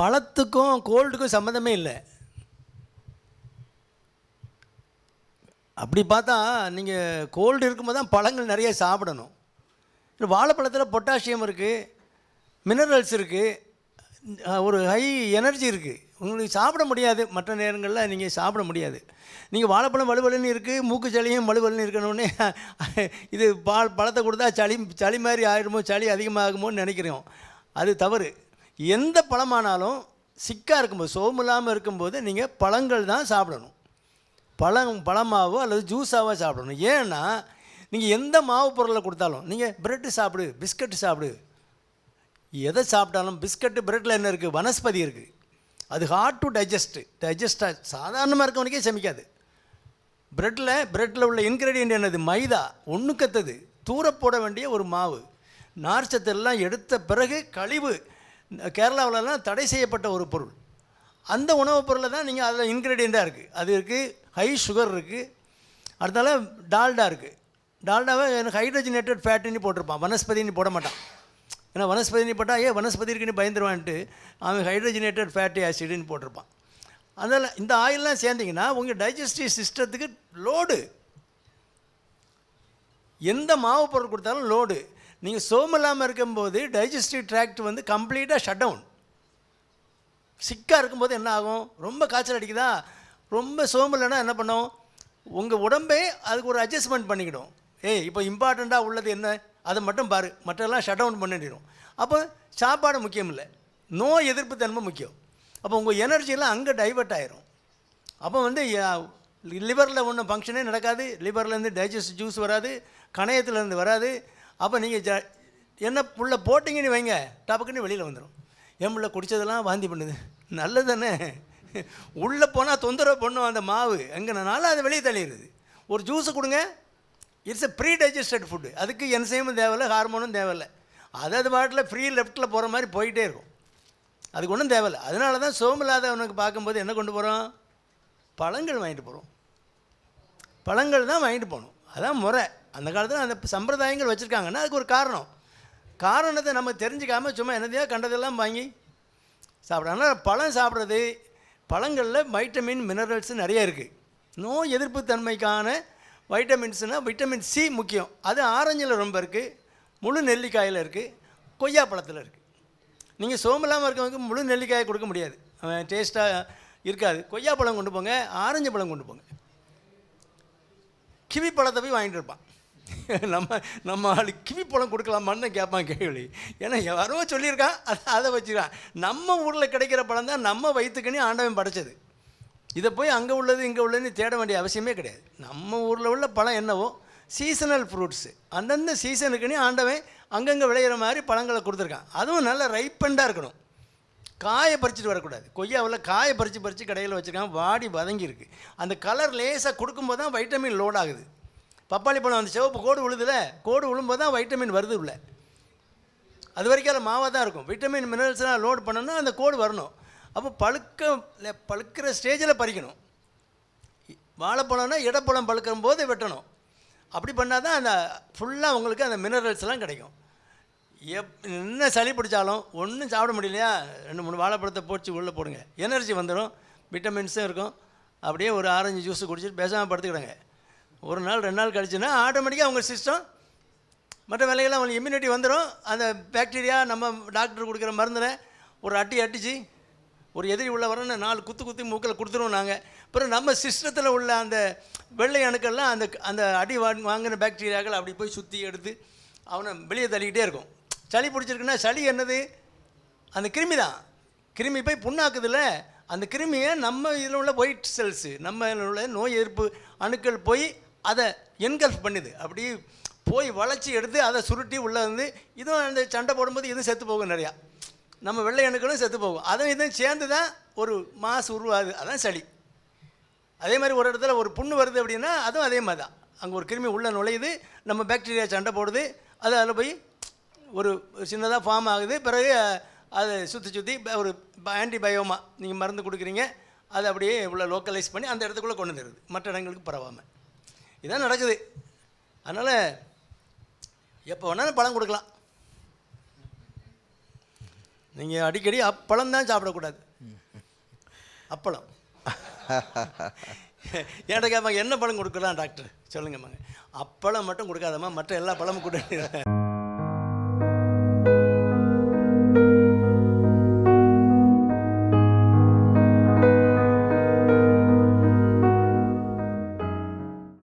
பழத்துக்கும் கோல்டுக்கும் சம்மந்தமே இல்லை. அப்படி பார்த்தா நீங்கள் கோல்டு இருக்கும்போது தான் பழங்கள் நிறைய சாப்பிடணும். வாழைப்பழத்தில் பொட்டாசியம் இருக்குது மினரல்ஸ் இருக்குது ஒரு ஹை எனர்ஜி இருக்குது உங்களுக்கு சாப்பிட முடியாது. மற்ற நேரங்களில் நீங்கள் சாப்பிட முடியாது. நீங்கள் வாழைப்பழம் வலுவலுன்னு இருக்குது மூக்கு சளியும் வலுவலுன்னு இருக்கணுன்னே இது பால் பழத்தை கொடுத்தா சளி சளி மாதிரி ஆயிடுமோ சளி அதிகமாகுமோன்னு நினைக்கிறோம். அது தவறு. எந்த பழமானாலும் சிக்காக இருக்கும்போது சோம்பு இல்லாமல் இருக்கும்போது நீங்கள் பழங்கள் தான் சாப்பிடணும். பழம் பழமாவோ அல்லது ஜூஸாவோ சாப்பிடணும். ஏன்னா நீங்கள் எந்த மாவு பொருளை கொடுத்தாலும் நீங்கள் பிரெட்டு சாப்பிடு பிஸ்கட்டு சாப்பிடு. எதை சாப்பிட்டாலும் பிஸ்கட்டு பிரெட்டில் என்ன இருக்குது வனஸ்பதி இருக்குது அது ஹார்ட் டு டைஜஸ்ட்டு டைஜஸ்டாக சாதாரணமாக இருக்கவனுக்கே செமிக்காது. பிரெட்டில் பிரெட்டில் உள்ள இன்க்ரீடியன்ட் என்னது? மைதா. ஒன்று கத்தது தூர போட வேண்டிய ஒரு மாவு. நார்ச்சத்தெல்லாம் எடுத்த பிறகு கழிவு. கேரளாவிலலாம் தடை செய்யப்பட்ட ஒரு பொருள். அந்த உணவுப் பொருளை தான் நீங்கள் அதில் இன்க்ரீடியண்ட்டாக இருக்குது அது இருக்குது ஹை சுகர் இருக்குது அடுத்தால டால்டா இருக்குது டால்டாவை எனக்கு ஹைட்ரஜனேட்டட் ஃபேட்டுன்னு போட்டிருப்பான். வனஸ்பதின்னு போட மாட்டான். ஏன்னா வனஸ்பதினு போட்டால் ஏன் வனஸ்பதி இருக்குன்னு பயந்துருவான்ட்டு அவன் ஹைட்ரஜனேட்டட் ஃபேட்டி ஆசிடுன்னு போட்டிருப்பான். அதனால் இந்த ஆயிலெலாம் சேர்ந்தீங்கன்னா உங்கள் டைஜஸ்டிவ் சிஸ்டத்துக்கு லோடு எந்த மாவு பொருள் கொடுத்தாலும் லோடு நீங்கள் சோம் இல்லாமல் இருக்கும்போது டைஜஸ்டிவ் ட்ராக்ட் வந்து கம்ப்ளீட்டாக ஷட் டவுன் சிக்காக இருக்கும்போது என்ன ஆகும்? ரொம்ப காய்ச்சல் அடிக்குதா? ரொம்ப சோம்பலைன்னா என்ன பண்ணும்? உங்கள் உடம்பே அதுக்கு ஒரு அட்ஜஸ்ட்மெண்ட் பண்ணிக்கிடும். ஏய் இப்போ இம்பார்ட்டண்ட்டாக உள்ளது என்ன? அதை மட்டும் பாரு. மற்றெல்லாம் ஷட் டவுன் பண்ணிடும் அப்போ சாப்பாடு முக்கியம் இல்லை. நோய் எதிர்ப்பு தன்மை முக்கியம். அப்போ உங்கள் எனர்ஜியெல்லாம் அங்கே டைவர்ட் ஆயிரும். அப்போ வந்து லிவரில் ஒன்றும் ஃபங்க்ஷனே நடக்காது. லிவர்லேருந்து டைஜஸ்ட் ஜூஸ் வராது. கணையத்துலேருந்து வராது. அப்போ நீங்கள் ஜ என்ன புள்ள போட்டிங்கன்னு வைங்க டபக்குன்னு வெளியில் வந்துடும் என் பிள்ளை குடித்ததெல்லாம் வாந்தி பண்ணுது. நல்லது தானே உள்ளே போனால் தொந்தரவு பண்ணும் அந்த மாவு. எங்கனாலும் அதை வெளியே தள்ளிடுது. ஒரு ஜூஸு கொடுங்க. It's a pre digested food அதுக்கு என்சைமும் தேவையில்லை ஹார்மோனும் தேவையில்லை. அது அது பாட்டில் ஃப்ரீ லெஃப்ட்டில் போகிற மாதிரி போயிட்டே இருக்கும். அதுக்கு ஒன்றும் தேவையில்லை. அதனால தான் சோமில்லாதவனுக்கு பார்க்கும்போது என்ன கொண்டு போகிறோம் பழங்கள் வாங்கிட்டு போகிறோம் பழங்கள் தான் வாங்கிட்டு போகணும். அதான் முறை. அந்த காலத்தில் அந்த சம்பிரதாயங்கள் வச்சுருக்காங்கன்னா அதுக்கு ஒரு காரணம். காரணத்தை நம்ம தெரிஞ்சுக்காமல் சும்மா என்னதையோ கண்டதெல்லாம் வாங்கி சாப்பிட ஆனால் பழம் சாப்பிட்றது பழங்களில் வைட்டமின் மினரல்ஸ் நிறைய இருக்குது நோய் எதிர்ப்பு தன்மைக்கான வைட்டமின்ஸ்னால் விட்டமின் சி முக்கியம். அது ஆரஞ்சில் ரொம்ப இருக்குது முழு நெல்லிக்காயில் இருக்குது கொய்யா பழத்தில் இருக்குது நீங்கள் சோமில்லாமல் இருக்கவங்க முழு நெல்லிக்காயை கொடுக்க முடியாது. அவன் டேஸ்ட்டாக இருக்காது. கொய்யா பழம் கொண்டு போங்க ஆரஞ்சு பழம் கொண்டு போங்க. கிவி பழத்தை போய் வாங்கிட்டு இருப்பான். நம்ம நம்ம ஆளு கிவி பழம் கொடுக்கலாமான்னு கேட்பான் கேள்வி. ஏன்னா யாரோ சொல்லியிருக்கான் அதை அதை வச்சுக்கிறான். நம்ம ஊரில் கிடைக்கிற பழம் தான் நம்ம வயிற்றுக்குன்னு ஆண்டவன் படைச்சது. இதை போய் அங்கே உள்ளது இங்கே உள்ளதுன்னு தேட வேண்டிய அவசியமே கிடையாது. நம்ம ஊரில் உள்ள பழம் என்னவோ சீசனல் ஃப்ரூட்ஸு அந்தந்த சீசனுக்குன்னு ஆண்டவன் அங்கங்கே விளையிற மாதிரி பழங்களை கொடுத்துருக்கான். அதுவும் நல்ல ரைப்பண்டாக இருக்கணும். காயை பறிச்சுட்டு வரக்கூடாது. கொய்யாவில் காயை பறித்து பறித்து கடையில் வச்சுருக்காங்க வாடி வதங்கியிருக்கு. அந்த கலர் லேசாக கொடுக்கும்போது தான் வைட்டமின் லோட் ஆகுது. பப்பாளி பழம் அந்த சிவப்பு கோடு விழுதுல கோடு விழும்போது தான் வைட்டமின் வருது உள்ள. அது வரைக்கும் அதில் மாவாக தான் இருக்கும். விட்டமின் மினரல்ஸ்லாம் லோட் பண்ணணும்னா அந்த கோடு வரணும். அப்போ பழுக்க பழுக்கிற ஸ்டேஜில் பறிக்கணும். வாழைப்பழம்னா இடப்பழம் பழுக்கிற போது வெட்டணும். அப்படி பண்ணால் தான் அந்த ஃபுல்லாக உங்களுக்கு அந்த மினரல்ஸ்லாம் கிடைக்கும். எப் என்ன சளி பிடிச்சாலும் ஒன்றும் சாப்பிட முடியலையா? ரெண்டு மூணு வாழைப்பழத்தை போச்சு உள்ளே போடுங்க. எனர்ஜி வந்துடும் விட்டமின்ஸும் இருக்கும். அப்படியே ஒரு ஆரஞ்சு ஜூஸ் குடிச்சிட்டு பேசாமல் படுத்துக்கிடுங்க. ஒரு நாள் ரெண்டு நாள் கழிச்சுன்னா ஆட்டோமேட்டிக்காக அவங்க சிஸ்டம் மற்ற வேலைகள்லாம் அவங்களுக்கு இம்யூனிட்டி வந்துடும் அந்த பேக்டீரியா நம்ம டாக்டர் கொடுக்குற மருந்தில் ஒரு அட்டி அட்டிச்சு ஒரு எதிரி உள்ள வரன்னு நாலு குத்து குத்தி மூக்கில் கொடுத்துருவோம் நாங்கள் அப்புறம் நம்ம சிஸ்டத்தில் உள்ள அந்த வெள்ளை அணுக்கள்லாம் அந்த அந்த அடி வாங்க வாங்கின பாக்டீரியாக்கள் அப்படி போய் சுற்றி எடுத்து அவனை வெளியே தள்ளிக்கிட்டே இருக்கும். சளி பிடிச்சிருக்குன்னா சளி என்னது? அந்த கிருமி தான். கிருமி போய் புண்ணாக்குதுல்ல? அந்த கிருமியை நம்ம இதில் உள்ள ஒயிட் செல்ஸு நம்ம இதில் உள்ள நோய் எதிர்ப்பு அணுக்கள் போய் அதை என்கல்ஃப் பண்ணுது. அப்படி போய் வளைச்சி எடுத்து அதை சுருட்டி உள்ளே வந்து இதுவும் அந்த சண்டை போடும்போது இதுவும் செத்து போகும் நிறையா. நம்ம வெள்ளை அணுக்களும் செத்து போகும். அதுவும் இதுவும் சேர்ந்து தான் ஒரு மாசு உருவாகுது. அதான் சளி. அதே மாதிரி ஒரு இடத்துல ஒரு புண்ணு வருது அப்படின்னா அதுவும் அதே மாதிரி தான். அங்கே ஒரு கிருமி உள்ளே நுழையுது. நம்ம பாக்டீரியா சண்டை போடுது. அது அதில் போய் ஒரு சின்னதாக ஃபார்ம் ஆகுது. பிறகு அதை சுற்றி சுற்றி ஒரு ஆன்டிபயோமா நீங்கள் மருந்து கொடுக்குறீங்க. அதை அப்படியே உள்ள லோக்கலைஸ் பண்ணி அந்த இடத்துக்குள்ளே கொண்டு வந்துடுது. மற்ற இடங்களுக்கு பரவாமல். இதான் நடக்குது. அதனால் எப்போ வேணாலும் பழம் கொடுக்கலாம். நீங்கள் அடிக்கடி அப்பளம் தான் சாப்பிடக்கூடாது. அப்பளம். ஏன்டா கேட்பாங்க என்ன பழம் கொடுக்கலாம் டாக்டர்? சொல்லுங்கம்மாங்க அப்பளம் மட்டும் கொடுக்காதம்மா மற்ற எல்லா பழமும் கொடுக்க